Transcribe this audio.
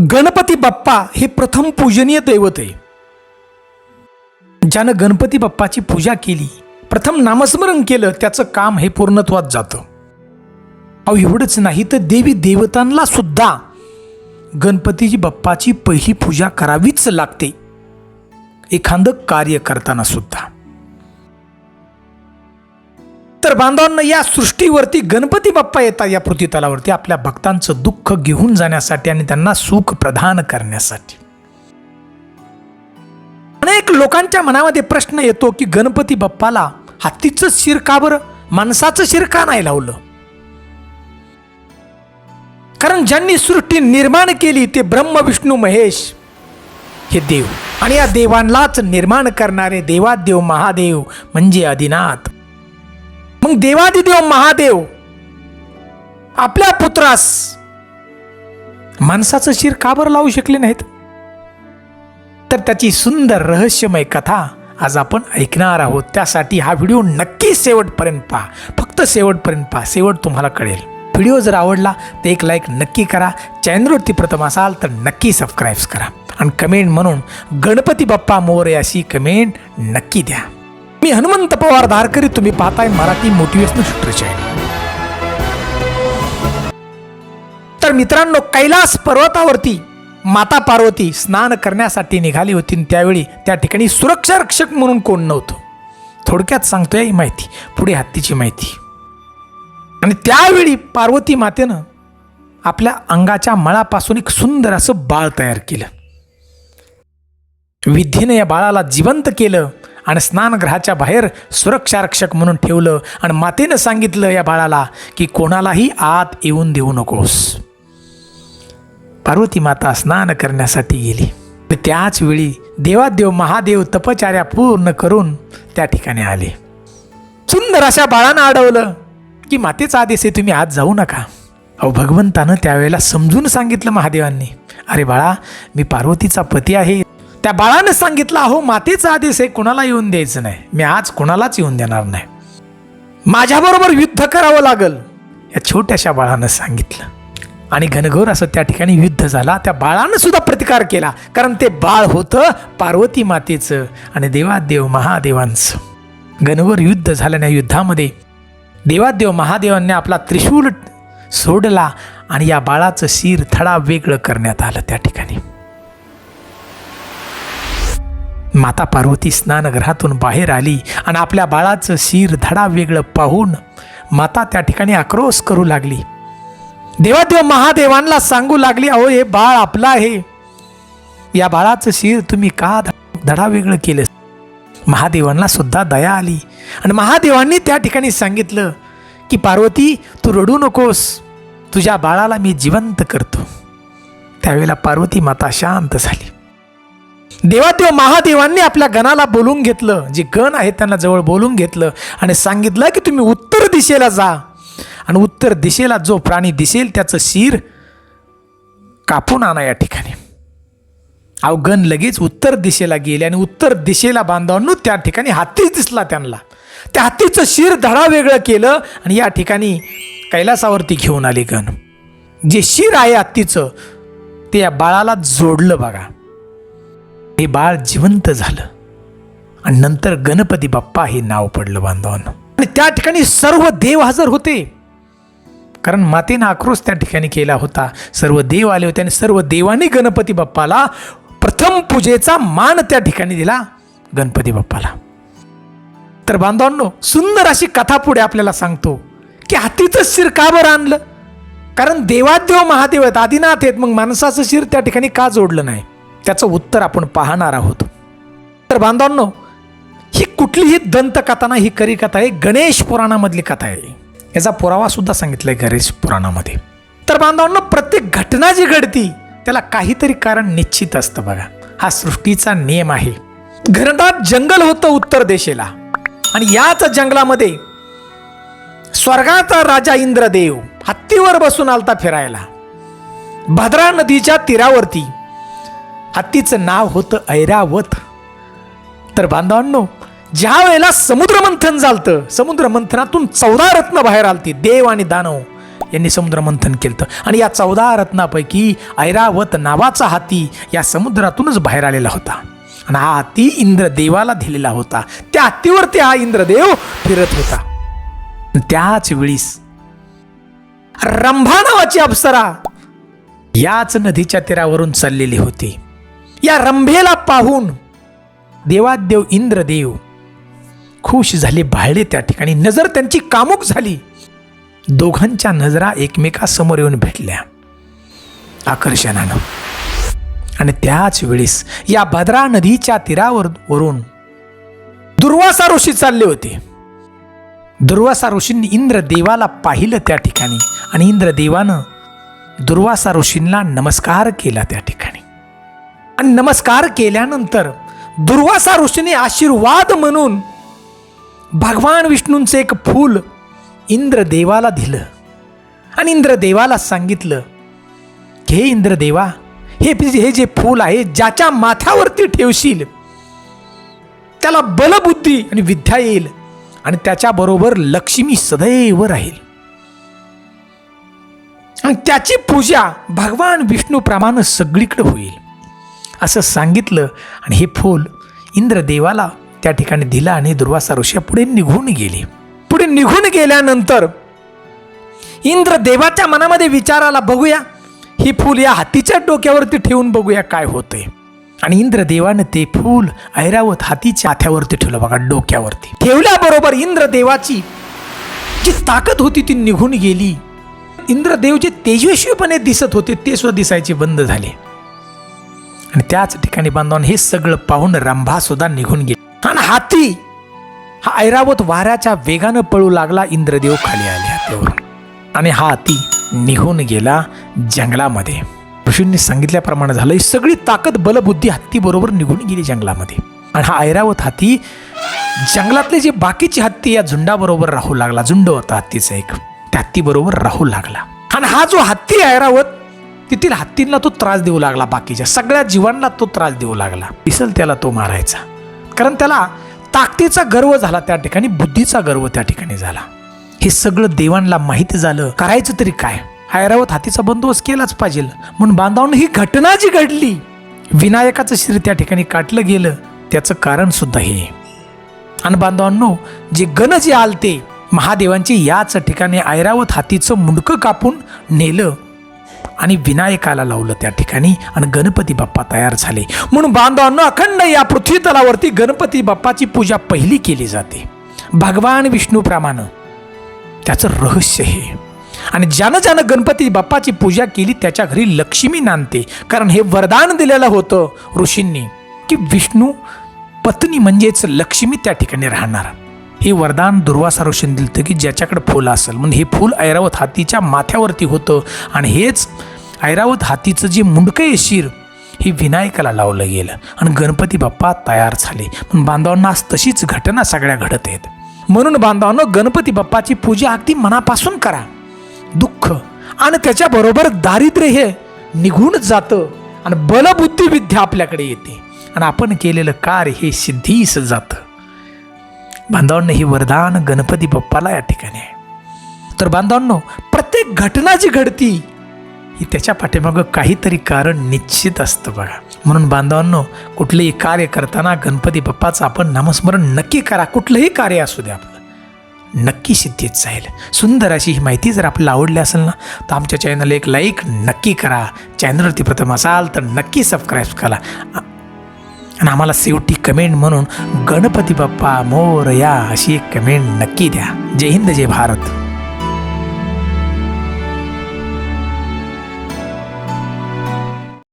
गणपती बाप्पा हे प्रथम पूजनीय दैवत आहे. ज्यानं गणपती बाप्पाची पूजा केली प्रथम नामस्मरण केलं त्याचं काम हे पूर्णत्वात जातं. अहो एवढंच नाही तर देवी देवतांना सुद्धा गणपतीजी बाप्पाची पहिली पूजा करावीच लागते. एखादं कार्य करताना सुद्धा. तर बांधवांना या सृष्टीवरती गणपती बाप्पा येतात या पृथ्वीतलावरती आपल्या भक्तांचं दुःख घेऊन जाण्यासाठी आणि त्यांना सुख प्रदान करण्यासाठी. अनेक लोकांच्या मनामध्ये प्रश्न येतो की गणपती बाप्पाला हत्तीचं शिर का बरं? माणसाचं शिर का नाही लावलं? कारण ज्यांनी सृष्टी निर्माण केली ते ब्रह्म विष्णू महेश हे देव. आणि या देवांनाच निर्माण करणारे देवादेव महादेव म्हणजे आदिनाथ. मग देवादिदेव महादेव आपल्या पुत्रास माणसाचं शिर का बरं लावू शकले नाहीत? तर त्याची सुंदर रहस्यमय कथा आज आपण ऐकणार आहोत. त्यासाठी हा व्हिडिओ नक्की शेवटपर्यंत पहा. फक्त शेवटपर्यंत पहा. शेवट तुम्हाला कळेल. व्हिडिओ जर आवडला तर एक लाईक नक्की करा. चॅनलवरती प्रथम असाल तर नक्की सबस्क्राईब्स करा. आणि कमेंट म्हणून गणपती बाप्पा मोरे अशी कमेंट नक्की द्या. मी हनुमंत पवार धारकरी तुम्ही पाहताय मराठी मोटिवेशनल चॅनल तर मित्रांनो कैलास पर्वतावरती माता पार्वती स्नान करण्यासाठी निघाली होती. त्यावेळी त्या ठिकाणी सुरक्षा रक्षक म्हणून कोण नव्हतं? थोडक्यात सांगतोय ही माहिती पुढे हत्तीची माहिती. आणि त्यावेळी पार्वती मातेनं आपल्या अंगाच्या मळापासून एक सुंदर असं बाळ तयार केलं. विद्धीने या बाळाला जिवंत केलं. आणि स्नानगृहाच्या बाहेर सुरक्षारक्षक म्हणून ठेवलं आणि मातेनं सांगितलं या बाळाला की कोणालाही आत येऊन देऊ नकोस. पार्वती माता स्नान करण्यासाठी गेली. तर त्याच वेळी देवादेव महादेव तपचार्या पूर्ण करून त्या ठिकाणी आले. सुंदर अशा बाळानं अडवलं की मातेचा आदेश आहे तुम्ही आत जाऊ नका. अहो भगवंतानं त्यावेळेला समजून सांगितलं महादेवांनी. अरे बाळा मी पार्वतीचा पती आहे. त्या बाळानं सांगितलं अहो मातेचा आदेश आहे कुणाला येऊन द्यायचं नाही. मी आज कुणालाच येऊन देणार नाही. माझ्याबरोबर युद्ध करावं लागल या छोट्याशा बाळानं सांगितलं. आणि घनघोर असं त्या ठिकाणी युद्ध झाला. त्या बाळानं सुद्धा प्रतिकार केला कारण ते बाळ होतं पार्वती मातेचं आणि देवादेव महादेवांचं. घनघोर युद्ध झाल्याने युद्धामध्ये देवादेव महादेवांनी आपला त्रिशूल सोडला आणि या बाळाचं शिर थडा वेगळं करण्यात आलं त्या ठिकाणी. माता पार्वती स्नानगृहातून बाहेर आली आणि आपल्या बाळाचं शिर धडा वेगळं पाहून माता त्या ठिकाणी आक्रोश करू लागली. देवादेव महादेवांना सांगू लागली अहो हे बाळ आपलं आहे. या बाळाचं शिर तुम्ही का धडा वेगळं केलं महादेवांना सुद्धा दया आली. आणि महादेवांनी त्या ठिकाणी सांगितलं की पार्वती तू रडू नकोस. तुझ्या बाळाला मी जिवंत करतो. त्यावेळेला पार्वती माता शांत झाली. देवादेव महादेवांनी आपल्या गणाला बोलून घेतलं. जे गण आहेत त्यांना जवळ बोलून घेतलं आणि सांगितलं की तुम्ही उत्तर दिशेला जा. आणि उत्तर दिशेला जो प्राणी दिसेल त्याचं शिर कापून आणा या ठिकाणी. अवगण लगेच उत्तर दिशेला गेले आणि उत्तर दिशेला बांधवांनो त्या ठिकाणी हत्तीच दिसला त्यांना. त्या हत्तीचं शिर धडा वेगळं केलं आणि या ठिकाणी कैलासावरती घेऊन आले गण. जे शिर आहे हत्तीचं ते या बाळाला जोडलं बघा. हे बाळ जिवंत झालं. आणि नंतर गणपती बाप्पा हे नाव पडलं बांधवांना. आणि त्या ठिकाणी सर्व देव हजर होते. कारण मातेनं आक्रोश त्या ठिकाणी केला होता. सर्व देव आले होते आणि सर्व देवाने गणपती बाप्पाला प्रथम पूजेचा मान त्या ठिकाणी दिला गणपती बाप्पाला. तर बांधवांनो सुंदर अशी कथा पुढे आपल्याला सांगतो की हातीचं शिर का बरं आणलं? कारण देवादेव महादेव आहेत आदिनाथ आहेत मग माणसाचं शिर त्या ठिकाणी का जोडलं नाही? त्याचं उत्तर आपण पाहणार आहोत. तर बांधवांनो ही कुठलीही दंतकथा ही खरी कथा आहे. गणेश पुराणामधली कथा आहे. याचा पुरावा सुद्धा सांगितलाय गणेश पुराणामध्ये. तर बांधवांनो प्रत्येक घटना जी घडती त्याला काहीतरी कारण निश्चित असतं बघा. हा सृष्टीचा नियम आहे. घनदाट जंगल होतं उत्तर दिशेला. आणि याच जंगलामध्ये स्वर्गाचा राजा इंद्रदेव हत्तीवर बसून आलता फिरायला. भद्रा नदीच्या तीरावरती हत्तीचं नाव होतं ऐरावत. तर बांधवांनो ज्या वेळेला समुद्रमंथन झालं झालतं चौदा रत्न बाहेर आलती देव आणि दानव यांनी समुद्रमंथन केलं आणि या चौदा रत्नापैकी ऐरावत नावाचा हाती या समुद्रातूनच बाहेर आलेला होता. आणि हा हाती इंद्रदेवाला दिलेला होता. त्या हत्तीवरती हा इंद्रदेव फिरत होता. त्याच वेळीस रंभा नावाची अप्सरा याच नदीच्या तीरावरून चाललेली होती. या रंभेला पाहून देवादेव इंद्रदेव खुश झाले भाळले त्या ठिकाणी. नजर त्यांची कामुक झाली. दोघांच्या नजरा एकमेकासमोर येऊन भेटल्या. आकर्षणानं. आणि त्याच वेळेस या भद्रा नदीच्या तीरावर वरून दुर्वासा ऋषी चालले होते. दुर्वासा ऋषींनी इंद्रदेवाला पाहिलं त्या ठिकाणी आणि इंद्रदेवानं दुर्वासा ऋषींना नमस्कार केला त्या ठिकाणी. आणि नमस्कार केल्यानंतर दुर्वासा ऋषीने आशीर्वाद म्हणून भगवान विष्णूंचं एक फूल इंद्रदेवाला दिलं. आणि इंद्रदेवाला सांगितलं की हे इंद्रदेवा हे हे जे फूल आहे ज्याच्या माथ्यावरती ठेवशील त्याला बलबुद्धी आणि विद्या येईल आणि त्याच्याबरोबर लक्ष्मी सदैव राहील. आणि त्याची पूजा भगवान विष्णूप्रमाणे सगळीकडे होईल. असं सांगितलं आणि हे फूल इंद्रदेवाला त्या ठिकाणी दिलं आणि दुर्वासा ऋषी पुढे निघून गेले. पुढे निघून गेल्यानंतर इंद्रदेवाच्या मनामध्ये विचाराला बघूया ही फूल या हातीच्या डोक्यावरती ठेवून बघूया काय होतंय. आणि इंद्रदेवानं ते फूल ऐरावत हातीच्या हाथ्यावरती ठेवलं बघा डोक्यावरती. ठेवल्याबरोबर इंद्रदेवाची जी ताकद होती ती निघून गेली. इंद्रदेव जे तेजस्वीपणे दिसत होते ते सुद्धा दिसायचे बंद झाले. आणि त्याच ठिकाणी बांधवून हे सगळं पाहून रंभासुद्धा निघून गेली. आणि हाती हा ऐरावत वाऱ्याच्या वेगानं पळू लागला इंद्रदेव खाली आले हातीवरून. आणि हा हाती निघून गेला जंगलामध्ये. ऋषींनी सांगितल्याप्रमाणे झालं ही सगळी ताकद बलबुद्धी हत्तीबरोबर निघून गेली जंगलामध्ये. आणि हा ऐरावत हत्ती जंगलातले जे बाकीचे हत्ती या झुंडाबरोबर राहू लागला झुंड होता हत्तीचा एक त्या हत्तीबरोबर राहू लागला. आणि हा जो हत्ती ऐरावत तेथील हत्तींना तो त्रास देऊ लागला बाकीच्या सगळ्या जीवांना तो त्रास देऊ लागला. दिसल त्याला तो मारायचा. कारण त्याला ताकदीचा गर्व झाला त्या ठिकाणी बुद्धीचा गर्व त्या ठिकाणी झाला. हे सगळं देवांना माहिती झालं. करायचं तरी काय? ऐरावत हातीचा बंदोबस्त केलाच पाहिजे. म्हणून बांधावून ही घटना जी घडली विनायकाचं शरीर त्या ठिकाणी काटलं गेलं त्याचं कारण सुद्धा हे. आणि बांधवांनो जे गण जे आलते महादेवांची याच ठिकाणी ऐरावत हातीचं मुंडकं कापून नेलं आणि विनायकाला लावलं त्या ठिकाणी आणि गणपती बाप्पा तयार झाले. म्हणून बांधवांनो अखंड या पृथ्वी तलावरती गणपती बाप्पाची पूजा पहिली केली जाते. भगवान विष्णूप्रमाणे त्याचं रहस्य हे. आणि ज्यानं ज्यानं गणपती बाप्पाची पूजा केली त्याच्या घरी लक्ष्मी नांदते. कारण हे वरदान दिलेलं होतं ऋषींनी की विष्णू पत्नी म्हणजेच लक्ष्मी त्या ठिकाणी राहणार. हे वरदान दुर्वासा दिलं की ज्याच्याकडे फुलं असेल. म्हणून हे फूल ऐरावत हातीच्या माथ्यावरती होतं आणि हेच ऐरावत हातीचं जे मुंडकं आहे शिर हे विनायकाला लावलं गेलं आणि गणपती बाप्पा तयार झाले. पण बांधवांना आज तशीच घटना सगळ्या घडत आहेत. म्हणून बांधवांनो गणपती बाप्पाची पूजा अगदी मनापासून करा. दुःख आणि त्याच्याबरोबर दारिद्र्य हे निघून जातं आणि बलबुद्धी विद्या आपल्याकडे येते. आणि आपण केलेलं कार्य हे सिद्धीस जातं. बांधवांनो हे वरदान गणपती बाप्पाला या ठिकाणी आहे. तर बांधवांनो प्रत्येक घटना जी घडती ही त्याच्या पाठीमागं काहीतरी कारण निश्चित असतं बघा. म्हणून बांधवांनो कुठलंही कार्य करताना गणपती बाप्पाचं आपण नामस्मरण नक्की करा. कुठलंही कार्य असू द्या आपलं. नक्की सिद्धीत जाईल. सुंदर अशी ही माहिती जर आपल्याला आवडली असेल ना तर आमच्या चॅनलला एक लाईक नक्की करा. चॅनलवरती प्रथम असाल तर नक्की सबस्क्राईब करा. आणि आम्हाला शेवटी कमेंट म्हणून गणपती बाप्पा मोर या अशी एक कमेंट नक्की द्या. जय हिंद जय भारत.